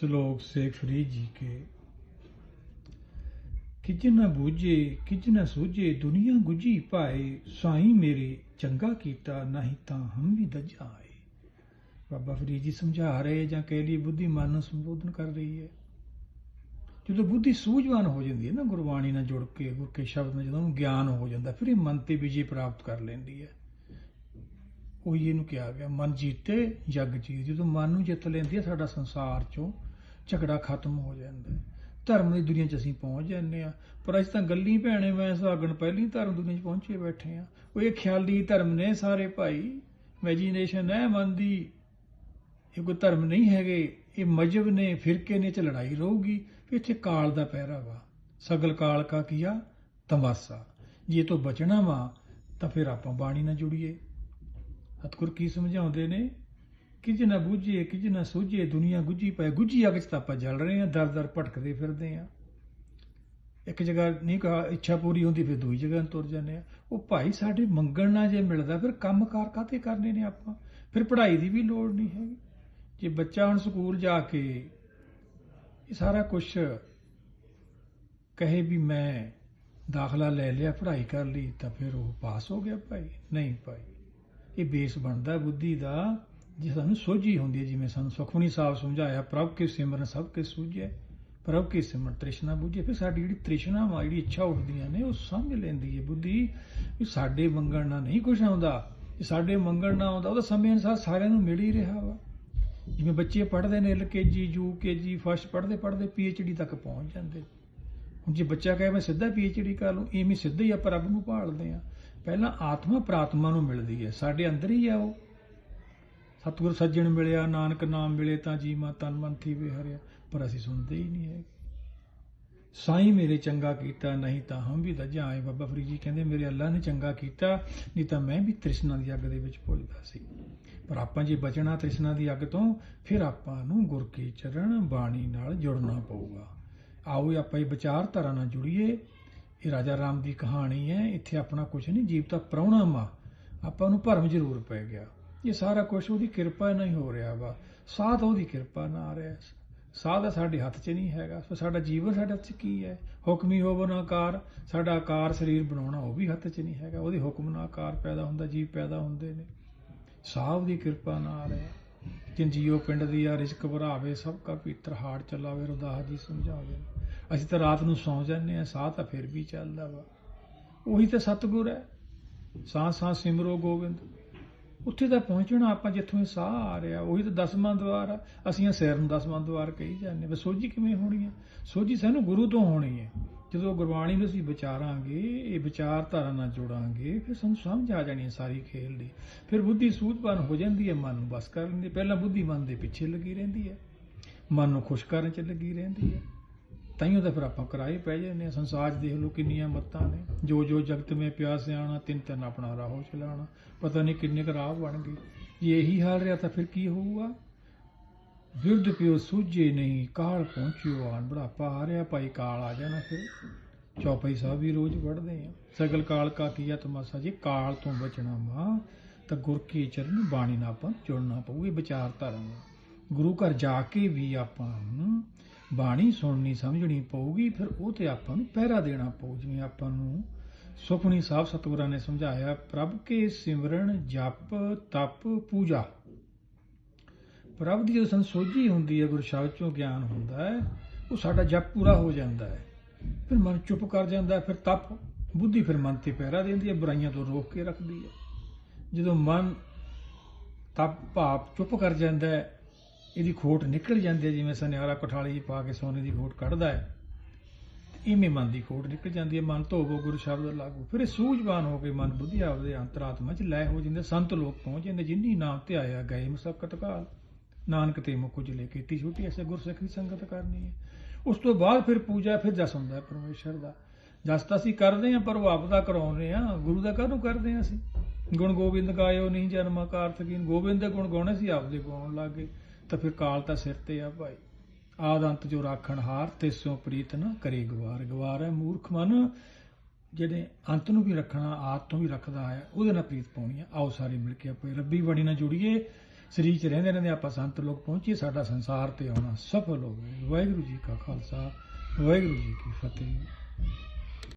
ਸ਼ਲੋਕ ਸੇ ਫਰੀਦ ਜੀ ਕੇ। ਕਿਛ ਨਾ ਬੂਝੇ ਕਿਛ ਨਾ ਸੂਝੇ, ਦੁਨੀਆ ਗੁਜੀ ਪਾਏ, ਸਾਈਂ ਮੇਰੇ ਚੰਗਾ ਕੀਤਾ, ਨਹੀਂ ਤਾਂ ਹਮ ਵੀ ਦਜਾਏ। ਬਾਬਾ ਫਰੀਦ ਜੀ ਸਮਝਾ ਰਹੇ ਜਾਂ ਕਹਿ ਲਈ ਬੁੱਧੀਮਾਨ ਨੂੰ ਸੰਬੋਧਨ ਕਰ ਰਹੀ ਹੈ। ਜਦੋਂ ਬੁੱਧੀ ਸੂਝਵਾਨ ਹੋ ਜਾਂਦੀ ਹੈ ਨਾ, ਗੁਰਬਾਣੀ ਨਾਲ ਜੁੜ ਕੇ, ਗੁਰ ਕੇ ਸ਼ਬਦ ਨਾਲ ਜਦੋਂ ਉਹਨੂੰ ਗਿਆਨ ਹੋ ਜਾਂਦਾ, ਫਿਰ ਇਹ ਮਨ ਤੇ ਵਿਜੇ ਪ੍ਰਾਪਤ ਕਰ ਲੈਂਦੀ ਹੈ। ਉਹੀ ਇਹਨੂੰ ਕਿਹਾ ਗਿਆ, ਮਨ ਜੀਤੇ, ਜਗ ਜੀਤ। ਜਦੋਂ ਮਨ ਨੂੰ ਜਿੱਤ ਲੈਂਦੀ ਹੈ, ਸਾਡਾ ਸੰਸਾਰ ਚੋਂ ਝਗੜਾ ਖਤਮ ਹੋ ਜਾਂਦਾ ਹੈ। ਧਰਮ ਦੀ ਦੁਨੀਆ 'ਚ ਅਸੀਂ ਪਹੁੰਚ ਜਾਂਦੇ ਆ ਪਰ ਅਸੀਂ ਤਾਂ ਗੱਲੀ ਭੈਣੇ, ਮੈਂ ਸੁਹਾਗਣ ਪਹਿਲੀ ਧਰਮ ਦੁਨੀਆ 'ਚ ਪਹੁੰਚੇ ਬੈਠੇ ਆ ਉਹ ਇਹ ਖਿਆਲੀ ਧਰਮ ਨੇ ਸਾਰੇ ਭਾਈ। ਇਮੇਜਿਨੇਸ਼ਨ ਹੈ ਮਨ ਦੀ। ਇਹ ਕੋਈ ਧਰਮ ਨਹੀਂ ਹੈਗੇ। ਇਹ ਮਜਬ ਨੇ, ਫਿਰਕੇ ਨੇ ਚ ਲੜਾਈ ਰਹੂਗੀ। ਇੱਥੇ ਕਾਲ ਦਾ ਪਹਿਰਾ ਵਾ। ਸਗਲ ਕਾਲ ਕਾ ਕੀਆ ਤਮਾਸਾ। ਜੇ ਤੋਂ ਬਚਣਾ ਵਾ, ਤਾਂ ਫਿਰ ਆਪਾਂ ਬਾਣੀ ਨਾਲ ਜੁੜੀਏ। ਸਤਿਗੁਰ ਕੀ ਸਮਝਾਉਂਦੇ ਨੇ? ਕਿਜ ਨਾ ਬੂਝੇ ਕਿਜ ਨਾ ਸੂਝੇ, ਦੁਨੀਆ ਗੁੱਝੀ ਪਏ, ਗੁੱਝੀ ਅੱਗ ਚ ਤਾਂ ਆਪਾਂ ਜਲ ਰਹੇ ਆ ਦਰ ਦਰ ਭਟਕਦੇ ਫਿਰਦੇ ਆ ਇੱਕ ਜਗ੍ਹਾ ਨਹੀਂ ਕਹਾ, ਇੱਛਾ ਪੂਰੀ ਹੁੰਦੀ, ਫਿਰ ਦੂਜੀ ਜਗ੍ਹਾ ਨੂੰ ਤੁਰ ਜਾਂਦੇ ਆ ਉਹ ਭਾਈ ਸਾਡੇ ਮੰਗਣ ਨਾਲ ਜੇ ਮਿਲਦਾ, ਫਿਰ ਕੰਮ ਕਾਰ ਕਾਤੇ ਕਰਨੇ ਨੇ ਆਪਾਂ? ਫਿਰ ਪੜ੍ਹਾਈ ਦੀ ਵੀ ਲੋੜ ਨਹੀਂ ਹੈਗੀ। ਜੇ ਬੱਚਾ ਹੁਣ ਸਕੂਲ ਜਾ ਕੇ ਇਹ ਸਾਰਾ ਕੁਝ ਕਹੇ ਵੀ ਮੈਂ ਦਾਖਲਾ ਲੈ ਲਿਆ, ਪੜ੍ਹਾਈ ਕਰ ਲਈ, ਤਾਂ ਫਿਰ ਉਹ ਪਾਸ ਹੋ ਗਿਆ ਭਾਈ। ਨਹੀਂ ਭਾਈ। ਇਹ ਬੇਸ ਬਣਦਾ ਬੁੱਧੀ ਦਾ, ਜੇ ਸਾਨੂੰ ਸੋਝੀ ਹੁੰਦੀ ਹੈ, ਜਿਵੇਂ ਸਾਨੂੰ ਸੁਖਮਨੀ ਸਾਹਿਬ ਸਮਝਾਇਆ, ਪ੍ਰਭ ਕੇ ਸਿਮਰਨ ਸਭ ਕੇ ਸੂਝੇ, ਪ੍ਰਭ ਕੇ ਸਿਮਰਨ ਤ੍ਰਿਸ਼ਨਾ ਬੁਝੇ, ਫਿਰ ਸਾਡੀ ਜਿਹੜੀ ਤ੍ਰਿਸ਼ਨਾ ਵਾ ਜਿਹੜੀ ਇੱਛਾ ਉੱਠਦੀਆਂ ਨੇ, ਉਹ ਸਮਝ ਲੈਂਦੀ ਹੈ ਬੁੱਧੀ ਵੀ ਸਾਡੇ ਮੰਗਣ ਨਾਲ ਨਹੀਂ ਕੁਝ ਆਉਂਦਾ। ਸਾਡੇ ਮੰਗਣ ਨਾਲ ਆਉਂਦਾ, ਉਹਦਾ ਸਮੇਂ ਅਨੁਸਾਰ ਸਾਰਿਆਂ ਨੂੰ ਮਿਲ ਹੀ ਰਿਹਾ ਵਾ। ਜਿਵੇਂ ਬੱਚੇ ਪੜ੍ਹਦੇ ਨੇ ਐਲਕੇਜੀ ਯੂਕੇਜੀ ਫਸਟ ਪੜ੍ਹਦੇ ਪੜ੍ਹਦੇ ਪੀਐਚਡੀ ਤੱਕ ਪਹੁੰਚ ਜਾਂਦੇ। ਹੁਣ ਜੇ ਬੱਚਾ ਕਹੇ, ਮੈਂ ਸਿੱਧਾ ਪੀਐਚਡੀ ਕਰ ਲੂੰ ਇਵੇਂ ਸਿੱਧਾ ਹੀ ਆਪਾਂ ਰੱਬ ਨੂੰ ਭਾਲਦੇ ਆ ਪਹਿਲਾਂ ਆਤਮਾ ਪ੍ਰਾਤਮਾ ਨੂੰ ਮਿਲਦੀ ਹੈ, ਸਾਡੇ ਅੰਦਰ ਹੀ ਆ ਉਹ। ਸਤਿਗੁਰ ਸੱਜਣ ਮਿਲਿਆ, ਨਾਨਕ ਨਾਮ ਮਿਲੇ ਤਾਂ ਜੀਮਾ ਤਨ ਮਨ ਥੀ ਵੇ ਪਰ ਅਸੀਂ ਸੁਣਦੇ ਹੀ ਨਹੀਂ ਹੈਗੇ। ਸਾਈਂ ਮੇਰੇ ਚੰਗਾ ਕੀਤਾ, ਨਹੀਂ ਤਾਂ ਹਮ ਵੀ ਦਜਾ ਆਏ ਬਾਬਾ ਫਰੀਦ ਜੀ ਕਹਿੰਦੇ, ਮੇਰੇ ਅੱਲਾ ਨੇ ਚੰਗਾ ਕੀਤਾ, ਨਹੀਂ ਤਾਂ ਮੈਂ ਵੀ ਤ੍ਰਿਸ਼ਨਾ ਦੀ ਅੱਗ ਦੇ ਵਿੱਚ ਪੁੱਜਦਾ ਸੀ। ਪਰ ਆਪਾਂ ਜੇ ਬਚਣਾ ਤ੍ਰਿਸ਼ਨਾ ਦੀ ਅੱਗ ਤੋਂ, ਫਿਰ ਆਪਾਂ ਨੂੰ ਗੁਰ ਕੀ ਚਰਨ ਬਾਣੀ ਨਾਲ ਜੁੜਨਾ ਪਊਗਾ। ਆਓ ਆਪਾਂ ਇਹ ਵਿਚਾਰਧਾਰਾ ਨਾਲ ਜੁੜੀਏ। ਇਹ ਰਾਜਾ ਰਾਮ ਦੀ ਕਹਾਣੀ ਹੈ, ਇੱਥੇ ਆਪਣਾ ਕੁਝ ਨਹੀਂ, ਜੀਵ ਤਾਂ ਪ੍ਰਾਹੁਣਾ ਮਾ। ਆਪਾਂ ਨੂੰ ਭਰਮ ਜ਼ਰੂਰ ਪੈ ਗਿਆ। ਇਹ ਸਾਰਾ ਕੁਝ ਉਹਦੀ ਕਿਰਪਾ ਨਾਲ ਹੀ ਹੋ ਰਿਹਾ ਵਾ। ਸਾਥ ਉਹਦੀ ਕਿਰਪਾ ਨਾਲ ਆ ਰਿਹਾ। ਸਾਹ ਦਾ ਸਾਡੇ ਹੱਥ 'ਚ ਨਹੀਂ ਹੈਗਾ। ਸੋ ਸਾਡਾ ਜੀਵਨ ਸਾਡੇ ਹੱਥ 'ਚ ਕੀ ਹੈ? ਹੁਕਮੀ ਹੋਵਨ ਆਕਾਰ। ਸਾਡਾ ਆਕਾਰ ਸਰੀਰ ਬਣਾਉਣਾ ਉਹ ਵੀ ਹੱਥ 'ਚ ਨਹੀਂ ਹੈਗਾ। ਉਹਦੇ ਹੁਕਮ ਨਾਲ ਆਕਾਰ ਪੈਦਾ ਹੁੰਦਾ, ਜੀਵ ਪੈਦਾ ਹੁੰਦੇ ਨੇ। ਸਾਹ ਦੀ ਕਿਰਪਾ ਨਾਲ ਆ ਰਿਹਾ। ਜਿਨ ਜੀਓ ਪਿੰਡ ਦੀ ਆ ਰਿਸ਼ਕ ਭਰਾਵੇ, ਸਭ ਕਾ ਪੀਤਰ ਹਾੜ ਚਲਾਵੇ, ਰੁਦਾਸ ਜੀ ਸਮਝਾਵੇ। ਅਸੀਂ ਤਾਂ ਰਾਤ ਨੂੰ ਸੌਂ ਜਾਂਦੇ ਆ ਸਾਹ ਤਾਂ ਫਿਰ ਵੀ ਚੱਲਦਾ ਵਾ। ਉਹੀ ਤਾਂ ਸਤਿਗੁਰ ਹੈ। ਸਾਹ ਸਾਹ ਸਿਮਰੋ ਗੋਬਿੰਦ। ਉੱਥੇ ਤਾਂ ਪਹੁੰਚਣਾ ਆਪਾਂ ਜਿੱਥੋਂ ਇਹ ਸਾਹ ਆ ਰਿਹਾ, ਉਹੀ ਤਾਂ ਦਸਵਾਂ ਦਵਾਰ ਆ। ਅਸੀਂ ਸਿਰ ਨੂੰ ਦਸਵਾਂ ਦਵਾਰ ਕਹੀ ਜਾਂਦੇ ਬਸ ਸੋਝੀ ਕਿਵੇਂ ਹੋਣੀ ਹੈ? ਸੋਝੀ ਸਾਨੂੰ ਗੁਰੂ ਤੋਂ ਹੋਣੀ ਹੈ। ਜਦੋਂ ਗੁਰਬਾਣੀ ਨੂੰ ਅਸੀਂ ਵਿਚਾਰਾਂਗੇ, ਇਹ ਵਿਚਾਰਧਾਰਾ ਨਾਲ ਜੋੜਾਂਗੇ, ਫਿਰ ਸਾਨੂੰ ਸਮਝ ਆ ਜਾਣੀ ਹੈ ਸਾਰੀ ਖੇਲ ਦੀ। ਫਿਰ ਬੁੱਧੀ ਸੂਝਵਾਨ ਹੋ ਜਾਂਦੀ ਹੈ, ਮਨ ਨੂੰ ਬਸ ਕਰ ਲੈਂਦੀ ਪਹਿਲਾਂ ਬੁੱਧੀ ਮਨ ਦੇ ਪਿੱਛੇ ਲੱਗੀ ਰਹਿੰਦੀ ਹੈ। ਮਨ ਨੂੰ ਖੁਸ਼ ਕਰਨ 'ਚ ਲੱਗੀ ਰਹਿੰਦੀ ਹੈ। ਤਾਈਓ ਤਾਂ ਫਿਰ ਆਪਾਂ ਕਰਾਏ ਪੈ ਜਾਂਦੇ ਹਾਂ। ਸੰਸਾਰ 'ਚ ਦੇਖ ਲਓ ਕਿੰਨੀਆਂ ਮੱਤਾਂ ਨੇ। ਜੋ ਜੋ ਜਗਤ ਮੇ ਪਿਆਸ ਆਣਾ ਤਿੰਨ ਤਿੰਨ ਆਪਣਾ ਰਾਹੋ ਚਲਾਣਾ ਪਤਾ ਨਹੀਂ ਕਿੰਨੇ ਕੁ ਬਣ ਗਏ। ਜੇ ਇਹੀ ਹਾਲ ਰਿਹਾ ਤਾਂ ਫਿਰ ਕੀ ਹੋਊਗਾ? ਵਿਰਧ ਪਿਓ ਸੂਝੇ ਨਹੀਂ, ਕਾਲ ਪਹੁੰਚਿਓ ਆਣ ਬੁਢਾਪਾ। ਆ ਰਿਹਾ ਭਾਈ ਕਾਲ ਆ ਜਾਣਾ ਫਿਰ। ਚੌਪਈ ਸਾਹਿਬ ਵੀ ਰੋਜ਼ ਪੜ੍ਹਦੇ ਆ। ਸਗਲ ਕਾਲ ਕਾ ਕੀਆ ਤਮਾਸਾ ਜੀ, ਕਾਲ ਤੋਂ ਬਚਣਾ ਵਾ ਤਾਂ ਗੁਰ ਕੀ ਚਰਨ, ਬਾਣੀ ਨਾਲ ਆਪਾਂ ਜੁੜਨਾ ਪਊਗੀ ਵਿਚਾਰ ਧਰਮ ਗੁਰੂ ਘਰ ਜਾ ਕੇ ਵੀ ਆਪਾਂ ਬਾਣੀ ਸੁਣਨੀ ਸਮਝਣੀ ਪਊਗੀ, ਫਿਰ ਉਹ ਤੇ ਆਪਾਂ ਨੂੰ ਪਹਿਰਾ ਦੇਣਾ ਪਊ। ਜਿਵੇਂ ਆਪਾਂ ਨੂੰ ਸੁਖਮਨੀ ਸਾਹਿਬ ਸਤਿਗੁਰਾਂ ਨੇ ਸਮਝਾਇਆ, ਪ੍ਰਭ ਕੇ ਸਿਮਰਨ ਜਪ ਤਪ ਪੂਜਾ। ਪ੍ਰਭ ਦੀ ਜਦੋਂ ਸਾਨੂੰ ਹੁੰਦੀ ਹੈ, ਗੁਰ ਸ਼ਬਦ ਚੋਂ ਗਿਆਨ ਹੁੰਦਾ ਹੈ, ਉਹ ਸਾਡਾ ਜਪ ਪੂਰਾ ਹੋ ਜਾਂਦਾ ਹੈ। ਫਿਰ ਮਨ ਚੁੱਪ ਕਰ ਜਾਂਦਾ ਫਿਰ ਤਪ। ਬੁੱਧੀ ਫਿਰ ਮਨ ਤੇ ਪਹਿਰਾ ਦਿੰਦੀ ਹੈ, ਬੁਰਾਈਆਂ ਤੋਂ ਰੋਕ ਕੇ ਰੱਖਦੀ ਹੈ। ਜਦੋਂ ਮਨ ਤਪ ਭਾਪ ਚੁੱਪ ਕਰ ਜਾਂਦਾ ਹੈ ਇਹਦੀ ਖੋਟ ਨਿਕਲ ਜਾਂਦੀ ਹੈ, ਜਿਵੇਂ ਸੁਨਿਆਰਾ ਕਠਾਲੀ ਜੀ ਪਾ ਕੇ ਸੋਨੇ ਦੀ ਖੋਟ ਕੱਢਦਾ ਹੈ ਇਵੇਂ ਮਨ ਦੀ ਖੋਟ ਨਿਕਲ ਜਾਂਦੀ ਹੈ। ਮਨ ਧੋਵੋ, ਗੁਰੂ ਸ਼ਬਦ ਲਾਗੂ। ਫਿਰ ਇਹ ਸੂਝਵਾਨ ਹੋ ਕੇ ਮਨ ਬੁੱਧੀ ਆਪਦੇ ਅੰਤਰਾਤਮਾ ਚ ਲੈ ਹੋ ਜਾਂਦੇ, ਸੰਤ ਲੋਕ ਪਹੁੰਚ ਜਾਂਦੇ, ਜਿੰਨੀ ਨਾਮ ਤੇ ਆਇਆ ਗਏ ਮਸਕਤ ਕਾਲ। ਨਾਨਕ ਤੇ ਮੁਖ ਉਜਲੇ ਕੀਤੀ ਛੁੱਟੀ, ਐਸੇ ਗੁਰਸਿੱਖ ਦੀ ਸੰਗਤ ਕਰਨੀ ਹੈ। ਉਸ ਤੋਂ ਬਾਅਦ ਫਿਰ ਪੂਜਾ, ਫਿਰ ਜਸ ਹੁੰਦਾ ਹੈ ਪਰਮੇਸ਼ਰ ਦਾ। ਜਸ ਤਾਂ ਅਸੀਂ ਕਰਦੇ ਹਾਂ, ਪਰ ਉਹ ਆਪ ਦਾ ਕਰਾਉਂਦੇ ਆ ਗੁਰੂ ਦਾ ਕਾਹਨੂੰ ਕਰਦੇ ਹਾਂ ਅਸੀਂ? ਗੁਣ ਗੋਬਿੰਦ ਗਾਇਓ, ਨਹੀਂ ਜਨਮ ਕਾਰਥ ਗੋਬਿੰਦ ਦੇ ਗੁਣ ਗਾਉਣੇ ਸੀ ਆਪਦੇ ਗਾਉਣ ਲੱਗੇ ਤਾਂ ਫਿਰ ਕਾਲ ਤਾਂ ਸਿਰ ਤੇ ਆ ਭਾਈ। ਆਦ ਅੰਤ ਜੋ ਰਾਖਣ ਹਾਰ, ਤੇ ਸੋ ਪ੍ਰੀਤ ਨਾ ਕਰੇ ਗਵਾਰ। ਗਵਾਰ ਹੈ ਮੂਰਖ ਮਨ, ਜਿਹੜੇ ਅੰਤ ਨੂੰ ਵੀ ਰੱਖਣਾ, ਆਦ ਤੋਂ ਵੀ ਰੱਖਦਾ ਹੈ, ਉਹਦੇ ਨਾਲ ਪ੍ਰੀਤ ਪਾਉਣੀ ਹੈ। ਆਓ ਸਾਰੇ ਮਿਲ ਕੇ ਆਪਾਂ ਰੱਬੀ ਬਾਣੀ ਨਾਲ ਜੁੜੀਏ। ਸਰੀਰ 'ਚ ਰਹਿੰਦੇ ਰਹਿੰਦੇ ਆਪਾਂ ਸੰਤ ਲੋਕ ਪਹੁੰਚੀਏ, ਸਾਡਾ ਸੰਸਾਰ ਤੇ ਆਉਣਾ ਸਫਲ ਹੋਵੇ ਵਾਹਿਗੁਰੂ ਜੀ ਕਾ ਖਾਲਸਾ, ਵਾਹਿਗੁਰੂ ਜੀ ਕੀ ਫਤਿਹ।